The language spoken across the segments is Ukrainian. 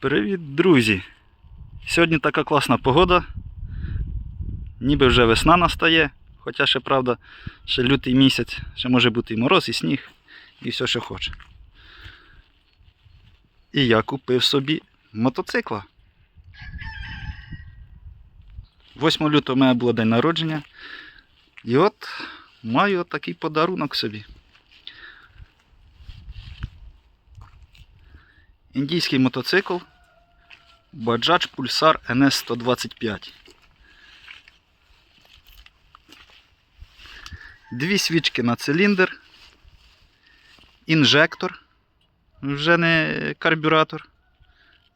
Привіт, друзі! Сьогодні така класна погода. Ніби вже весна настає, хоча ще правда, ще лютий місяць, ще може бути і мороз, і сніг, і все, що хоче. І я купив собі мотоцикла. 8 лютого у мене було день народження. І от маю такий подарунок собі. Індійський мотоцикл Bajaj Pulsar NS125. Дві свічки на циліндр, інжектор, вже не карбюратор.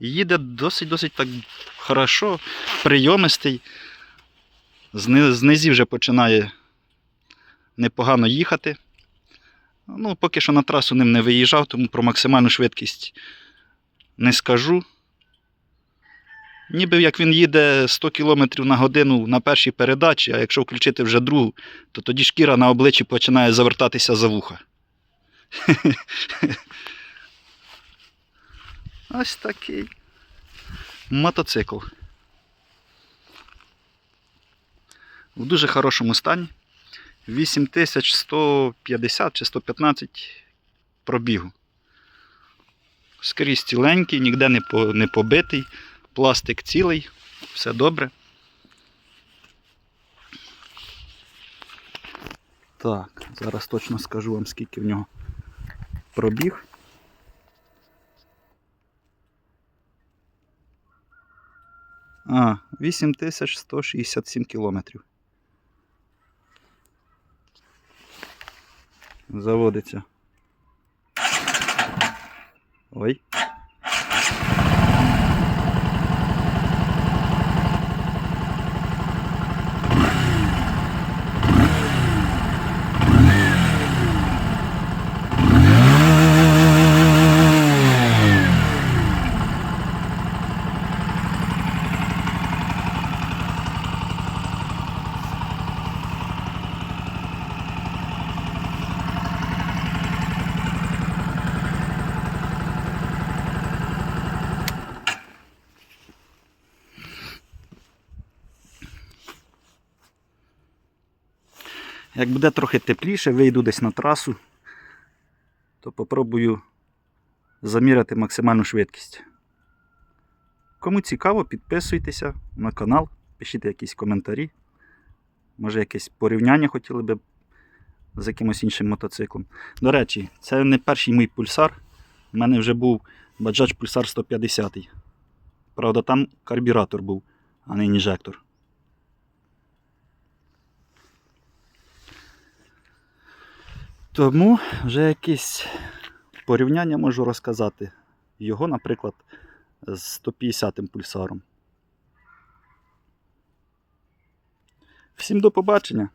Їде досить-досить так хорошо, прийомистий. Зни- Знизі вже починає непогано їхати. Ну, поки що на трасу ним не виїжджав, тому про максимальну швидкість не скажу. Ніби як він їде 100 км на годину на першій передачі, а якщо включити вже другу, то тоді шкіра на обличчі починає завертатися за вуха. Ось такий мотоцикл. В дуже хорошому стані. 8150 чи 115 пробігу. Скрізь ціленький, ніде не, по, не побитий, пластик цілий, все добре. Так, зараз точно скажу вам, скільки в нього пробіг. А, 8167 кілометрів. Заводиться. Oui. Як буде трохи тепліше, вийду десь на трасу, то попробую заміряти максимальну швидкість. Кому цікаво, підписуйтеся на канал, пишіть якісь коментарі. Може, якесь порівняння хотіли би з якимось іншим мотоциклом. До речі, це не перший мій пульсар. У мене вже був Bajaj Pulsar 150. Правда, там карбюратор був, а не інжектор. Тому вже якесь порівняння можу розказати. Його, наприклад, з 150 пульсаром. Всім до побачення!